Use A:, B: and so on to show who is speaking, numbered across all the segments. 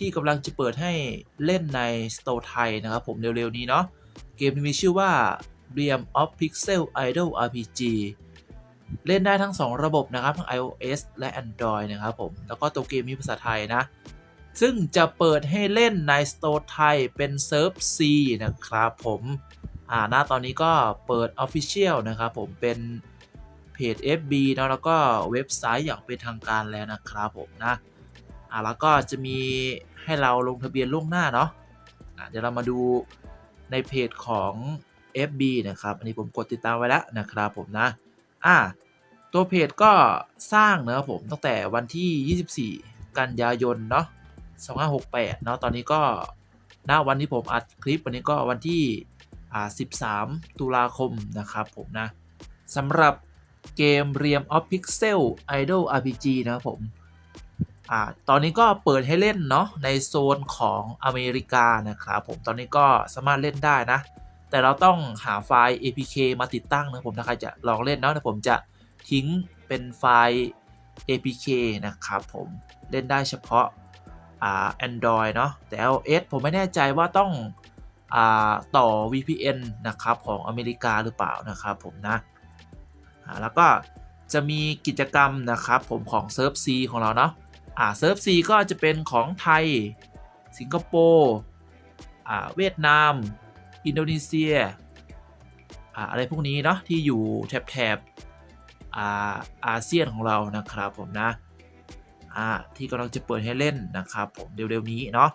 A: ที่กำลังจะเปิดให้เล่นใน Store ไทยนะครับผมเร็วๆนี้เนาะเกมที่มีชื่อว่า Realm of Pixel Idol RPG เล่นได้ทั้ง 2 ระบบนะครับ ทั้ง iOS และ Android นะครับผม แล้วก็ตัวเกมมีภาษาไทยนะ ซึ่งจะเปิดให้เล่นใน Store ไทยเป็นเซิร์ฟ C นะครับผม อ่าหน้าตอนนี้ก็เปิด Official นะครับผมเป็นเพจ FB เนาะแล้วก็เว็บไซต์อย่างเป็นทางการแล้วนะครับผมนะ อ่าแล้วก็จะมีให้เราลงทะเบียนล่วงหน้าเนาะอะเดี๋ยวเรามาดูในเพจของ FB นะครับ อันนี้ผมกดติดตามไว้แล้วนะครับผมนะ อ่า ตัวเพจก็สร้างเนะครับผมตั้งแต่วันที่ 24 กันยายนเนาะ2568 เนาะ ตอนนี้ก็ณวันที่ผมอัดคลิปวันนี้ก็วันที่อ่า13 ตุลาคมนะครับผมนะสำหรับเกม Realm of Pixel Idol RPG นะครับผม อ่าตอนนี้ก็เปิดให้เล่นเนาะในโซนของอเมริกานะครับผมตอนนี้ก็สามารถเล่นได้นะ แต่เราต้องหาไฟล์ APK มาติดตั้งนะผมถ้าใครจะลองเล่นเนาะแต่ผมจะทิ้งเป็นไฟล์ APK นะครับผมเล่นได้เฉพาะอ่า Android เนาะแต่ iOS ผมไม่แน่ใจว่าต้องอ่าต่อ VPN นะครับของอเมริกาหรือเปล่านะครับผมนะแล้วก็จะมีกิจกรรมนะครับผมของเซิร์ฟ C ของเราเนาะ อ่าเซิร์ฟ C ก็จะเป็นของไทย สิงคโปร์อ่าเวียดนาม อินโดนีเซียอ่าอะไรพวกนี้เนาะที่อยู่แถบแถบอ่าอาเซียนของเรานะครับผมนะอ่าที่กำลังจะเปิดให้เล่นนะครับผมเร็วๆนี้เนาะ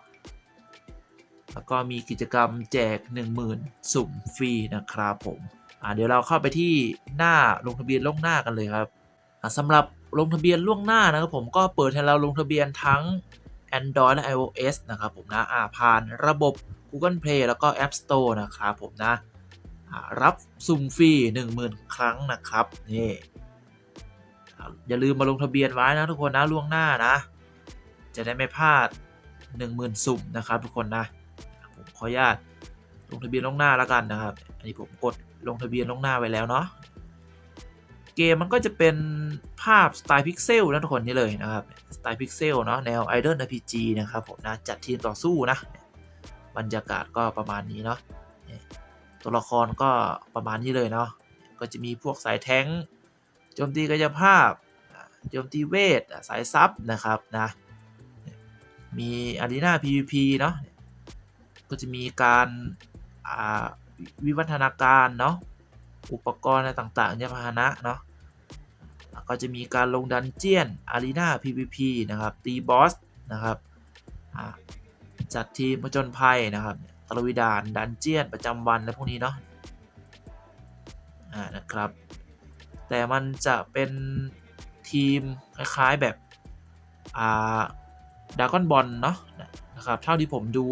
A: แล้วก็มีกิจกรรมแจก 10,000 สุ่มฟรีนะครับผมอ่าเดี๋ยวเราเข้าไปที่หน้าลงทะเบียนล่วงหน้ากันเลยครับสำหรับลงทะเบียนล่วงหน้านะครับผมก็เปิดให้เราลงทะเบียนทั้ง Android และ iOS นะครับผมนะอ่าผ่านระบบ Google Play แล้วก็ App Store นะครับผมนะรับสุ่มฟรี 10,000 ครั้งนะครับนี่อ่าอย่าลืมมาลงทะเบียนไว้นะทุกคนนะล่วงหน้านะ จะได้ไม่พลาด 10,000 สุ่มนะครับทุกคนนะผมขออนุญาตลงทะเบียนล่วงหน้าแล้วกันนะครับ อันนี้ผมกดลงทะเบียนล่วงหน้าไว้แล้วเนาะ เกมมันก็จะเป็นภาพสไตล์พิกเซลนะทุกคนนี่เลยนะครับสไตล์พิกเซลเนาะแนว Idol RPG นะครับผมนะจัดทีมต่อสู้นะบรรยากาศก็ประมาณนี้เนาะตัวละครก็ประมาณนี้เลยเนาะก็จะมีพวกสายแท้งโจมตีกายภาพโจมตีเวทสายซับนะครับนะมีอารีนา PVP เนาะก็จะมีการาวิวัฒนาการเนาะ อุปกรณ์อะไรต่างๆยานพาหนะเนาะแล้วก็จะมีการลงดันเจียน อารีนา PVP นะครับ ตีบอส นะครับจัดทีมผจญภัยนะครับตะลุยดานดันเจียนประจำวันและพวกนี้เนาะอ่านะครับ แต่มันจะเป็นทีมคล้ายๆแบบอ่าดากอนบอลเนาะนะครับ เท่าที่ผมดู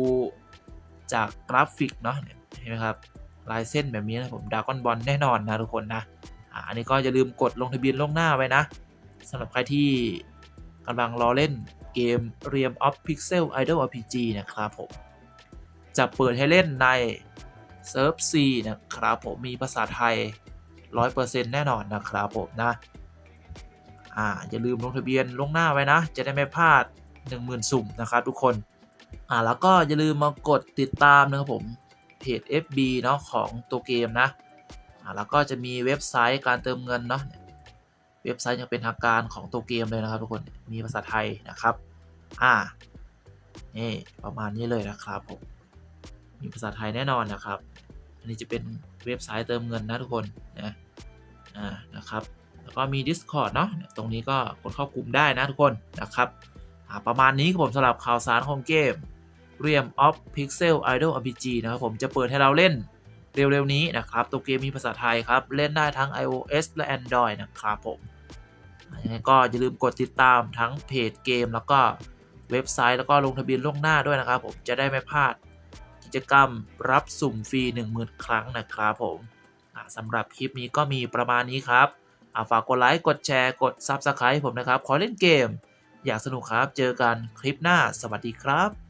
A: จากกราฟิกเนาะเห็นไหมครับ ลายเส้นแบบนี้นะผมดากอนบอลแน่นอนนะทุกคนนะอ่าอันนี้ก็อย่าลืมกดลงทะเบียนล่วงหน้าไว้นะสำหรับใครที่กำลังรอเล่นเกม Realm of Pixel Idol RPG นะครับผม จะเปิดให้เล่นใน s e r v C นะครับผมมีภาษาไทย 100%แน่นอนนะครับผมนะอ่าอย่าลืมลงทะเบียนล่วงหน้าไว้นะ จะได้ไม่พลาด 10,000 สุ่มนะครับทุกคนอ่าแล้วก็อย่าลืมมากดติดตามนะครับผม เพจ FB เนาะของตัวเกมนะแล้วก็จะมีเว็บไซต์การเติมเงินเนาะเว็บไซต์ยังเป็นทางการของตัวเกมเลยนะครับทุกคนมีภาษาไทยนะครับอ่านี่ประมาณนี้เลยนะครับผมมีภาษาไทยแน่นอนนะครับ
B: อันนี้จะเป็นเว็บไซต์เติมเงินนะทุกคนนะอ่านะครับแล้วก็มี Discord เนาะตรงนี้ก็กดเข้ากลุ่มได้นะทุกคนนะครับอ่าประมาณนี้ครับผมสำหรับข่าวสารของเกม r e a m of Pixel Idol RPG นะครับผมจะเปิดให้เราเล่นเร็วๆนี้นะครับ ตัวเกมมีภาษาไทยครับ เล่นได้ทั้ง iOS และ Android นะครับผมยังไงก็อย่าลืมกดติดตามทั้งเพจเกม แล้วก็เว็บไซต์แล้วก็ลงทะเบียนล่วงหน้าด้วยนะครับ ผมจะได้ไม่พลาดกิจกรรมรับสุ่มฟรี 10,000 ครั้งนะครับผมสำหรับคลิปนี้ก็มีประมาณนี้ครับาฝากกดไลค์ กดแชร์ กด Subscribe ให้ผมนะครับ ขอเล่นเกม อยากสนุกครับ เจอกันคลิปหน้า สวัสดีครับ